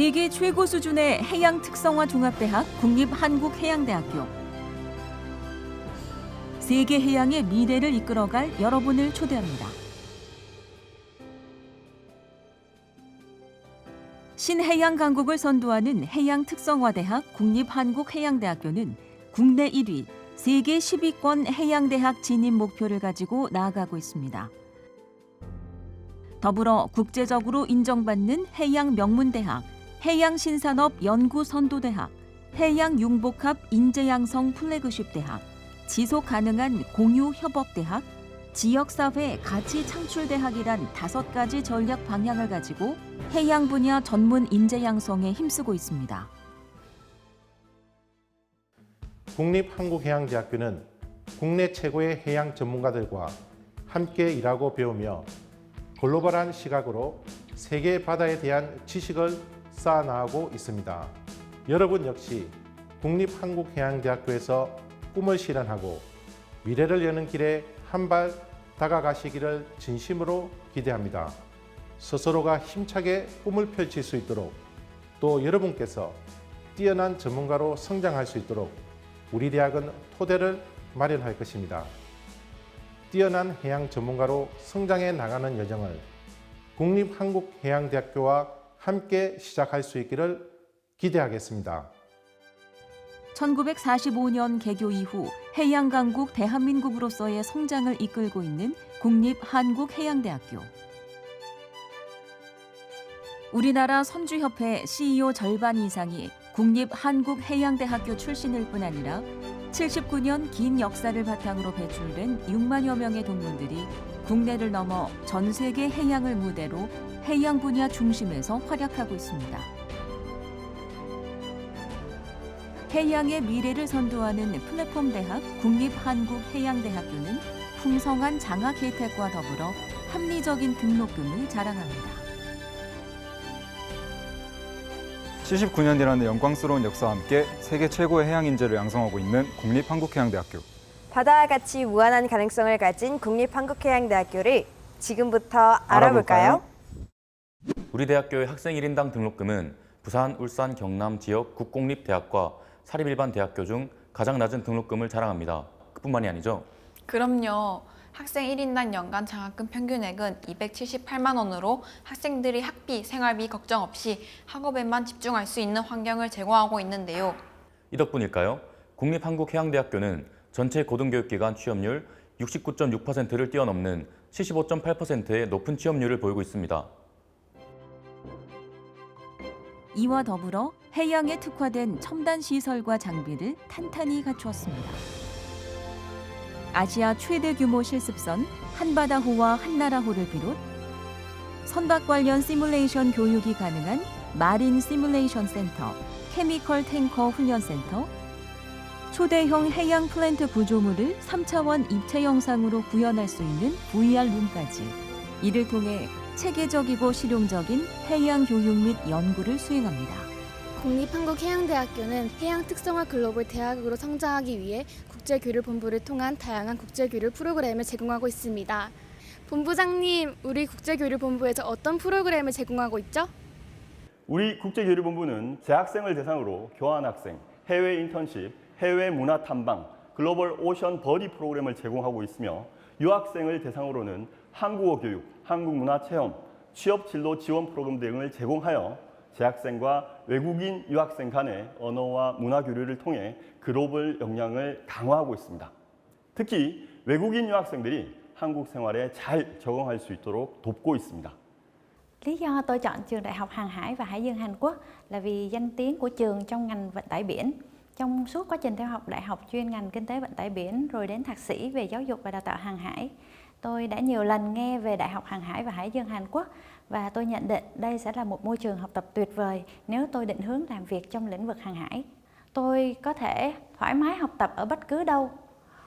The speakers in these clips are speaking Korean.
세계 최고 수준의 해양 특성화 종합대학 국립한국해양대학교. 세계 해양의 미래를 이끌어갈 여러분을 초대합니다. 신해양 강국을 선도하는 해양 특성화 대학 국립한국해양대학교는 국내 1위, 세계 10위권 해양대학 진입 목표를 가지고 나아가고 있습니다. 더불어 국제적으로 인정받는 해양 명문대학, 해양신산업 연구선도대학, 해양융복합 인재양성 플래그십 대학, 지속 가능한 공유 협업대학, 지역사회 가치 창출대학이란 다섯 가지 전략 방향을 가지고 해양 분야 전문 인재 양성에 힘쓰고 있습니다. 국립한국해양대학교는 국내 최고의 해양 전문가들과 함께 일하고 배우며 글로벌한 시각으로 세계 바다에 대한 지식을 쌓아나가고 있습니다. 여러분 역시 국립한국해양대학교에서 꿈을 실현하고 미래를 여는 길에 한 발 다가가시기를 진심으로 기대합니다. 스스로가 힘차게 꿈을 펼칠 수 있도록 또 여러분께서 뛰어난 전문가로 성장할 수 있도록 우리 대학은 토대를 마련할 것입니다. 뛰어난 해양 전문가로 성장해 나가는 여정을 국립한국해양대학교와 함께 시작할 수 있기를 기대하겠습니다. 1945년 개교 이후 해양 강국 대한민국으로서의 성장을 이끌고 있는 국립 한국해양대학교. 우리나라 선주협회 CEO 절반 이상이 국립 한국해양대학교 출신일 뿐 아니라 79년 긴 역사를 바탕으로 배출된 6만여 명의 동문들이 국내를 넘어 전 세계 해양을 무대로 해양 분야 중심에서 활약하고 있습니다. 해양의 미래를 선도하는 플랫폼 대학 국립한국해양대학교는 풍성한 장학 혜택과 더불어 합리적인 등록금을 자랑합니다. 79년이라는 영광스러운 역사와 함께 세계 최고의 해양 인재를 양성하고 있는 국립한국해양대학교. 바다와 같이 무한한 가능성을 가진 국립한국해양대학교를 지금부터 알아볼까요? 우리 대학교의 학생 1인당 등록금은 부산, 울산, 경남 지역 국공립 대학과 사립 일반 대학교 중 가장 낮은 등록금을 자랑합니다. 그뿐만이 아니죠. 그럼요. 학생 1인당 연간 장학금 평균액은 278만 원으로 학생들이 학비, 생활비 걱정 없이 학업에만 집중할 수 있는 환경을 제공하고 있는데요. 이 덕분일까요? 국립한국해양대학교는 전체 고등교육기관 취업률 69.6%를 뛰어넘는 75.8%의 높은 취업률을 보이고 있습니다. 이와 더불어 해양에 특화된 첨단 시설과 장비를 탄탄히 갖추었습니다. 아시아 최대 규모 실습선 한바다호와 한나라호를 비롯 선박 관련 시뮬레이션 교육이 가능한 마린 시뮬레이션 센터, 케미컬 탱커 훈련 센터, 초대형 해양 플랜트 구조물을 3차원 입체 영상으로 구현할 수 있는 VR 룸까지 이를 통해 체계적이고 실용적인 해양 교육 및 연구를 수행합니다. 국립한국해양대학교는 해양 특성화 글로벌 대학으로 성장하기 위해 국제교류본부를 통한 다양한 국제교류 프로그램을 제공하고 있습니다. 본부장님, 우리 국제교류본부에서 어떤 프로그램을 제공하고 있죠? 우리 국제교류본부는 재학생을 대상으로 교환학생, 해외 인턴십, 해외 문화 탐방, 글로벌 오션 버디 프로그램을 제공하고 있으며 유학생을 대상으로는 한국어 교육, 한국 문화 체험, 취업 진로 지원 프로그램 등을 제공하여 재학생과 외국인 유학생 간의 언어와 문화 교류를 통해 글로벌 역량을 강화하고 있습니다. 특히 외국인 유학생들이 한국 생활에 잘 적응할 수 있도록 돕고 있습니다. Lý do tôi chọn trường Đại học Hàng hải và Hải dương Hàn Quốc là vì danh tiếng của trường trong ngành vận tải biển. Trong suốt quá trình theo học đại học chuyên ngành kinh tế vận tải biển rồi đến thạc sĩ về giáo dục và đào tạo hàng hải, tôi đã nhiều lần nghe về Đại học Hàng hải và Hải dương Hàn Quốc và tôi nhận định đây sẽ là một môi trường học tập tuyệt vời nếu tôi định hướng làm việc trong lĩnh vực hàng hải. Tôi có thể thoải mái học tập ở bất cứ đâu.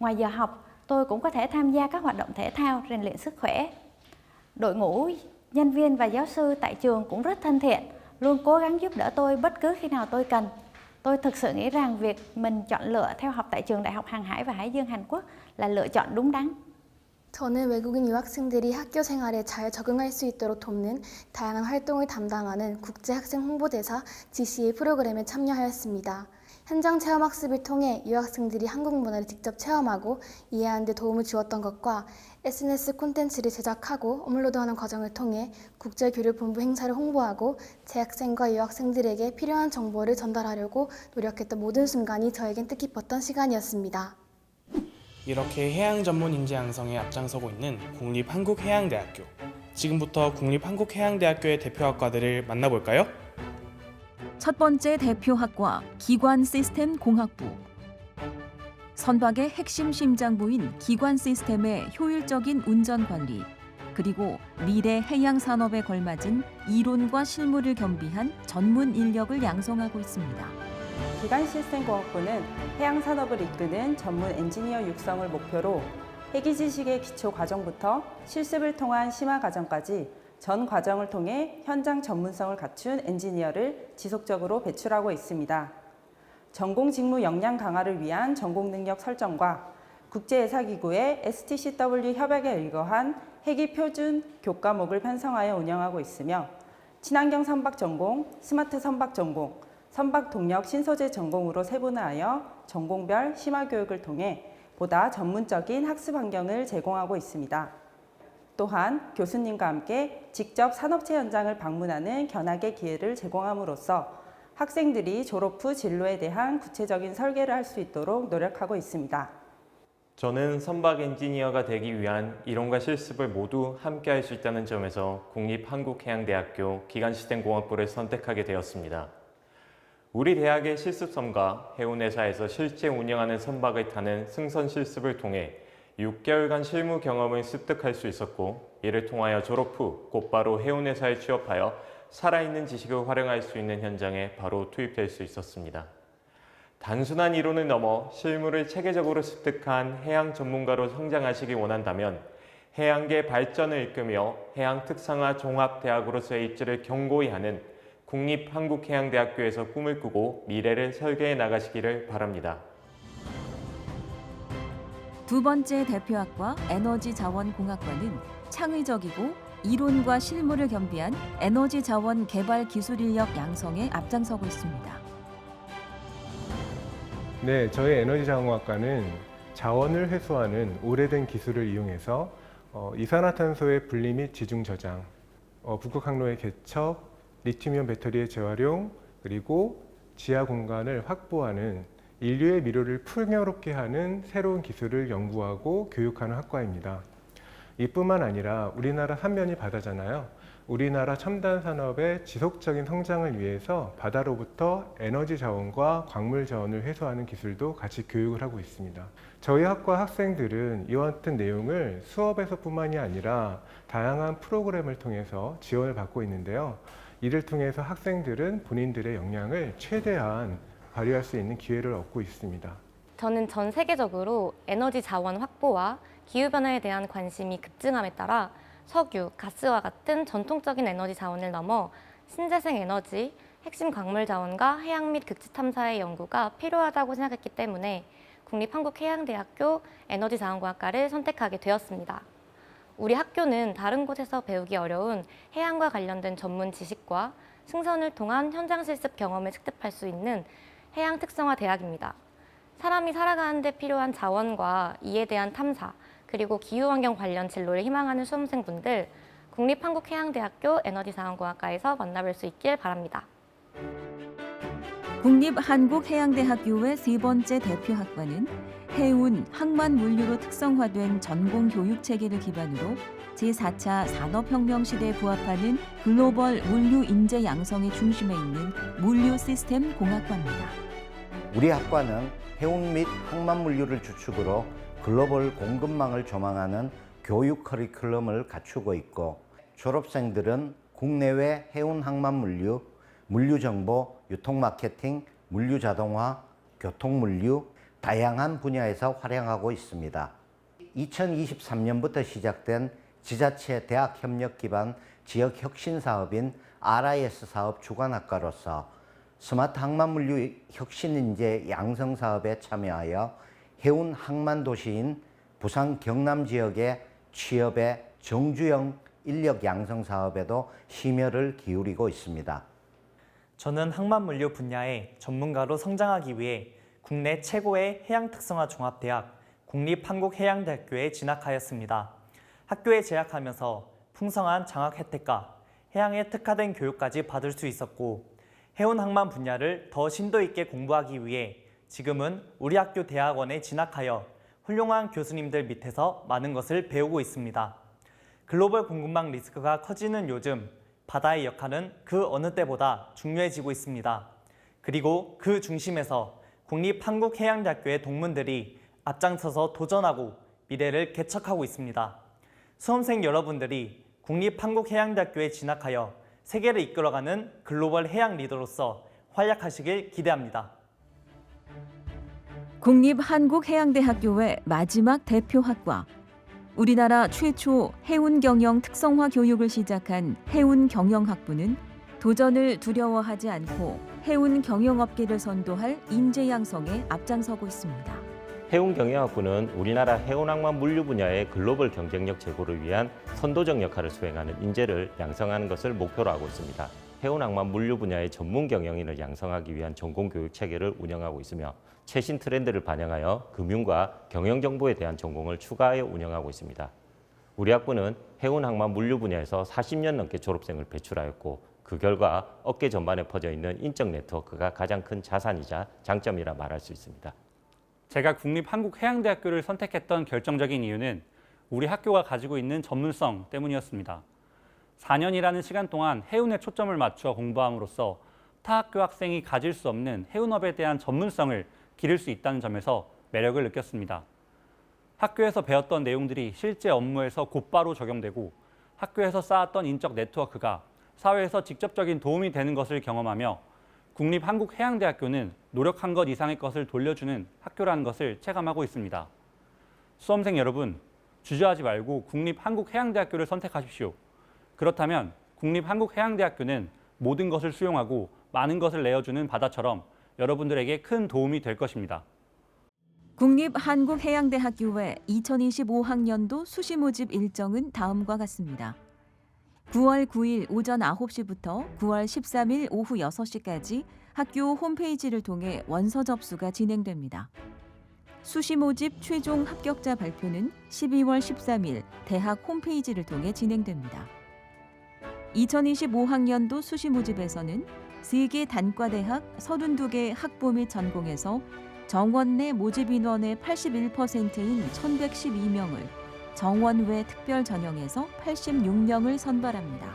Ngoài giờ học, tôi cũng có thể tham gia các hoạt động thể thao, rèn luyện sức khỏe. Đội ngũ nhân viên và giáo sư tại trường cũng rất thân thiện, luôn cố gắng giúp đỡ tôi bất cứ khi nào tôi cần. Tôi thực sự nghĩ rằng việc mình chọn lựa theo học tại trường Đại học Hàng hải và Hải dương Hàn Quốc là lựa chọn đúng đắn. 저는 외국인 유학생들이 학교 생활에 잘 적응할 수 있도록 돕는 다양한 활동을 담당하는 국제학생 홍보대사 GCA 프로그램에 참여하였습니다. 현장 체험 학습을 통해 유학생들이 한국 문화를 직접 체험하고 이해하는 데 도움을 주었던 것과 SNS 콘텐츠를 제작하고 업로드하는 과정을 통해 국제교류본부 행사를 홍보하고 재학생과 유학생들에게 필요한 정보를 전달하려고 노력했던 모든 순간이 저에겐 뜻깊었던 시간이었습니다. 이렇게 해양 전문 인재 양성에 앞장서고 있는 국립한국해양대학교. 지금부터 국립한국해양대학교의 대표 학과들을 만나볼까요? 첫 번째 대표학과 기관 시스템 공학부. 선박의 핵심 심장부인 기관 시스템의 효율적인 운전 관리, 그리고 미래 해양 산업에 걸맞은 이론과 실무를 겸비한 전문 인력을 양성하고 있습니다. 기간 시스템 공학부는 해양 산업을 이끄는 전문 엔지니어 육성을 목표로 회기 지식의 기초 과정부터 실습을 통한 심화 과정까지 전 과정을 통해 현장 전문성을 갖춘 엔지니어를 지속적으로 배출하고 있습니다. 전공 직무 역량 강화를 위한 전공 능력 설정과 국제예사기구의 STCW 협약에 의거한 회기 표준 교과목을 편성하여 운영하고 있으며 친환경 선박 전공, 스마트 선박 전공, 선박 동력 신소재 전공으로 세분화하여 전공별 심화 교육을 통해 보다 전문적인 학습 환경을 제공하고 있습니다. 또한 교수님과 함께 직접 산업체 현장을 방문하는 견학의 기회를 제공함으로써 학생들이 졸업 후 진로에 대한 구체적인 설계를 할 수 있도록 노력하고 있습니다. 저는 선박 엔지니어가 되기 위한 이론과 실습을 모두 함께 할 수 있다는 점에서 국립한국해양대학교 기간시스템공학부를 선택하게 되었습니다. 우리 대학의 실습선과 해운회사에서 실제 운영하는 선박을 타는 승선 실습을 통해 6개월간 실무 경험을 습득할 수 있었고 이를 통하여 졸업 후 곧바로 해운회사에 취업하여 살아있는 지식을 활용할 수 있는 현장에 바로 투입될 수 있었습니다. 단순한 이론을 넘어 실무를 체계적으로 습득한 해양 전문가로 성장하시기 원한다면 해양계 발전을 이끌며 해양 특성화 종합대학으로서의 입지를 견고히 하는 국립한국해양대학교에서 꿈을 꾸고 미래를 설계해 나가시기를 바랍니다. 두 번째 대표학과 에너지 자원공학과는 창의적이고 이론과 실무를 겸비한 에너지 자원 개발 기술 인력 양성에 앞장서고 있습니다. 네, 저희 에너지 자원학과는 자원을 회수하는 오래된 기술을 이용해서 어, 이산화탄소의 분리 및 지중 저장, 어, 북극 항로의 개척, 리튬이온 배터리의 재활용, 그리고 지하 공간을 확보하는 인류의 미래를 풍요롭게 하는 새로운 기술을 연구하고 교육하는 학과입니다. 이뿐만 아니라 우리나라 삼면이 바다잖아요. 우리나라 첨단 산업의 지속적인 성장을 위해서 바다로부터 에너지 자원과 광물 자원을 회수하는 기술도 같이 교육을 하고 있습니다. 저희 학과 학생들은 이와 같은 내용을 수업에서뿐만이 아니라 다양한 프로그램을 통해서 지원을 받고 있는데요. 이를 통해서 학생들은 본인들의 역량을 최대한 발휘할 수 있는 기회를 얻고 있습니다. 저는 전 세계적으로 에너지 자원 확보와 기후변화에 대한 관심이 급증함에 따라 석유, 가스와 같은 전통적인 에너지 자원을 넘어 신재생 에너지, 핵심 광물 자원과 해양 및 극지 탐사의 연구가 필요하다고 생각했기 때문에 국립한국해양대학교 에너지자원공학과를 선택하게 되었습니다. 우리 학교는 다른 곳에서 배우기 어려운 해양과 관련된 전문 지식과 승선을 통한 현장 실습 경험을 습득할 수 있는 해양 특성화 대학입니다. 사람이 살아가는 데 필요한 자원과 이에 대한 탐사, 그리고 기후환경 관련 진로를 희망하는 수험생분들 국립한국해양대학교 에너지자원공학과에서 만나볼 수 있길 바랍니다. 국립한국해양대학교의 세 번째 대표 학과는 해운, 항만 물류로 특성화된 전공 교육 체계를 기반으로 제4차 산업혁명 시대에 부합하는 글로벌 물류 인재 양성의 중심에 있는 물류 시스템 공학과입니다. 우리 학과는 해운 및 항만 물류를 주축으로 글로벌 공급망을 조망하는 교육 커리큘럼을 갖추고 있고 졸업생들은 국내외 해운 항만 물류, 물류 정보, 유통 마케팅, 물류 자동화, 교통 물류 다양한 분야에서 활용하고 있습니다. 2023년부터 시작된 지자체 대학 협력 기반 지역 혁신 사업인 RIS 사업 주관학과로서 스마트 항만 물류 혁신 인재 양성 사업에 참여하여 해운 항만 도시인 부산 경남 지역의 취업의 정주영 인력 양성 사업에도 심혈을 기울이고 있습니다. 저는 항만물류 분야의 전문가로 성장하기 위해 국내 최고의 해양 특성화 종합대학 국립한국해양대학교에 진학하였습니다. 학교에 재학하면서 풍성한 장학 혜택과 해양에 특화된 교육까지 받을 수 있었고 해운 항만 분야를 더 심도 있게 공부하기 위해 지금은 우리 학교 대학원에 진학하여 훌륭한 교수님들 밑에서 많은 것을 배우고 있습니다. 글로벌 공급망 리스크가 커지는 요즘 바다의 역할은 그 어느 때보다 중요해지고 있습니다. 그리고 그 중심에서 국립한국해양대학교의 동문들이 앞장서서 도전하고 미래를 개척하고 있습니다. 수험생 여러분들이 국립한국해양대학교에 진학하여 세계를 이끌어가는 글로벌 해양 리더로서 활약하시길 기대합니다. 국립한국해양대학교의 마지막 대표 학과 우리나라 최초 해운 경영 특성화 교육을 시작한 해운 경영학부는 도전을 두려워하지 않고 해운 경영업계를 선도할 인재 양성에 앞장서고 있습니다. 해운 경영학부는 우리나라 해운항만 물류 분야의 글로벌 경쟁력 제고를 위한 선도적 역할을 수행하는 인재를 양성하는 것을 목표로 하고 있습니다. 해운항만 물류 분야의 전문 경영인을 양성하기 위한 전공 교육 체계를 운영하고 있으며 최신 트렌드를 반영하여 금융과 경영 정보에 대한 전공을 추가하여 운영하고 있습니다. 우리 학부는 해운항만 물류 분야에서 40년 넘게 졸업생을 배출하였고 그 결과 업계 전반에 퍼져 있는 인적 네트워크가 가장 큰 자산이자 장점이라 말할 수 있습니다. 제가 국립한국해양대학교를 선택했던 결정적인 이유는 우리 학교가 가지고 있는 전문성 때문이었습니다. 4년이라는 시간 동안 해운에 초점을 맞춰 공부함으로써 타 학교 학생이 가질 수 없는 해운업에 대한 전문성을 기를 수 있다는 점에서 매력을 느꼈습니다. 학교에서 배웠던 내용들이 실제 업무에서 곧바로 적용되고 학교에서 쌓았던 인적 네트워크가 사회에서 직접적인 도움이 되는 것을 경험하며 국립한국해양대학교는 노력한 것 이상의 것을 돌려주는 학교라는 것을 체감하고 있습니다. 수험생 여러분, 주저하지 말고 국립한국해양대학교를 선택하십시오. 그렇다면 국립한국해양대학교는 모든 것을 수용하고 많은 것을 내어주는 바다처럼 여러분들에게 큰 도움이 될 것입니다. 국립한국해양대학교의 2025학년도 수시 모집 일정은 다음과 같습니다. 9월 9일 오전 9시부터 9월 13일 오후 6시까지 학교 홈페이지를 통해 원서 접수가 진행됩니다. 수시 모집 최종 합격자 발표는 12월 13일 대학 홈페이지를 통해 진행됩니다. 2025학년도 수시 모집에서는 세계 단과대학 32개 학부 및 전공에서 정원 내 모집 인원의 81%인 1,112명을 정원 외 특별 전형에서 86명을 선발합니다.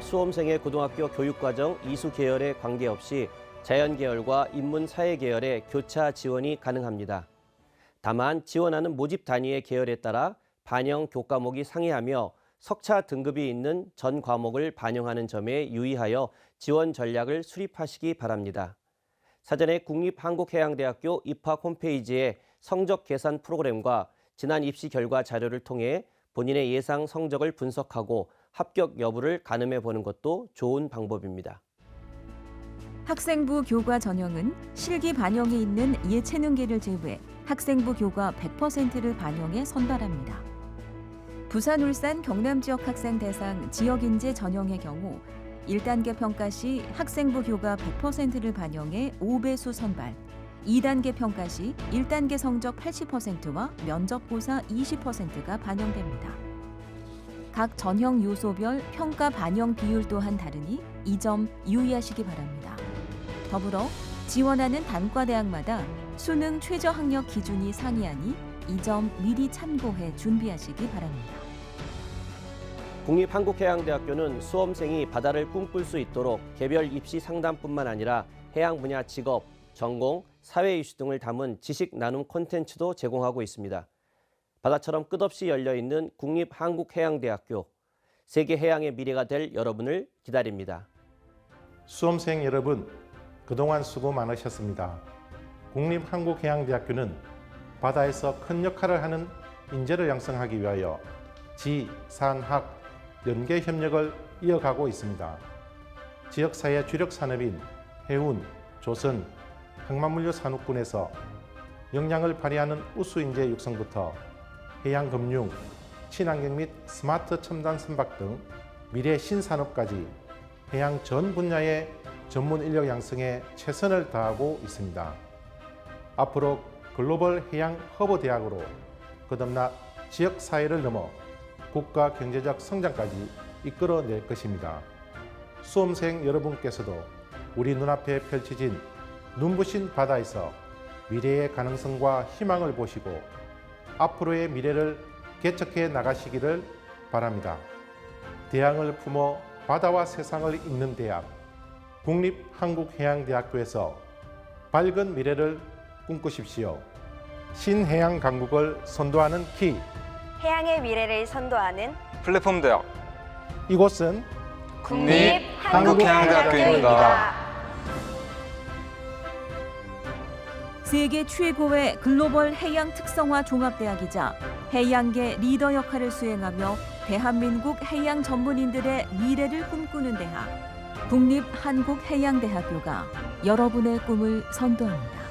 수험생의 고등학교 교육과정 이수 계열에 관계없이 자연 계열과 인문 사회 계열의 교차 지원이 가능합니다. 다만 지원하는 모집 단위의 계열에 따라 반영 교과목이 상이하며 석차 등급이 있는 전 과목을 반영하는 점에 유의하여 지원 전략을 수립하시기 바랍니다. 사전에 국립한국해양대학교 입학 홈페이지에 성적 계산 프로그램과 지난 입시 결과 자료를 통해 본인의 예상 성적을 분석하고 합격 여부를 가늠해 보는 것도 좋은 방법입니다. 학생부 교과 전형은 실기 반영에 있는 예체능계를 제외 학생부 교과 100%를 반영해 선발합니다. 부산, 울산, 경남 지역 학생 대상 지역 인재 전형의 경우 1단계 평가 시 학생부 교과 100%를 반영해 5배수 선발, 2단계 평가 시 1단계 성적 80%와 면접고사 20%가 반영됩니다. 각 전형 요소별 평가 반영 비율 또한 다르니 이 점 유의하시기 바랍니다. 더불어 지원하는 단과 대학마다 수능 최저 학력 기준이 상이하니 이 점 미리 참고해 준비하시기 바랍니다. 국립한국해양대학교는 수험생이 바다를 꿈꿀 수 있도록 개별 입시 상담뿐만 아니라 해양 분야 직업, 전공, 사회 이슈 등을 담은 지식 나눔 콘텐츠도 제공하고 있습니다. 바다처럼 끝없이 열려 있는 국립한국해양대학교, 세계 해양의 미래가 될 여러분을 기다립니다. 수험생 여러분, 그동안 수고 많으셨습니다. 국립한국해양대학교는 바다에서 큰 역할을 하는 인재를 양성하기 위하여 지, 산, 학, 연계 협력을 이어가고 있습니다. 지역사회 주력 산업인 해운, 조선, 항만물류 산업군에서 역량을 발휘하는 우수 인재 육성부터 해양 금융, 친환경 및 스마트 첨단 선박 등 미래 신산업까지 해양 전 분야의 전문 인력 양성에 최선을 다하고 있습니다. 앞으로 글로벌 해양 허브 대학으로 거듭나 지역 사회를 넘어 국가 경제적 성장까지 이끌어낼 것입니다. 수험생 여러분께서도 우리 눈앞에 펼쳐진 눈부신 바다에서 미래의 가능성과 희망을 보시고 앞으로의 미래를 개척해 나가시기를 바랍니다. 대양을 품어 바다와 세상을 잇는 대학 국립한국해양대학교에서 밝은 미래를 꿈꾸십시오. 신해양 강국을 선도하는 키 해양의 미래를 선도하는 플랫폼 대학 이곳은 국립 한국해양대학교입니다. 세계 최고의 글로벌 해양 특성화 종합대학이자 해양계 리더 역할을 수행하며 대한민국 해양 전문인들의 미래를 꿈꾸는 대학 국립한국해양대학교가 여러분의 꿈을 선도합니다.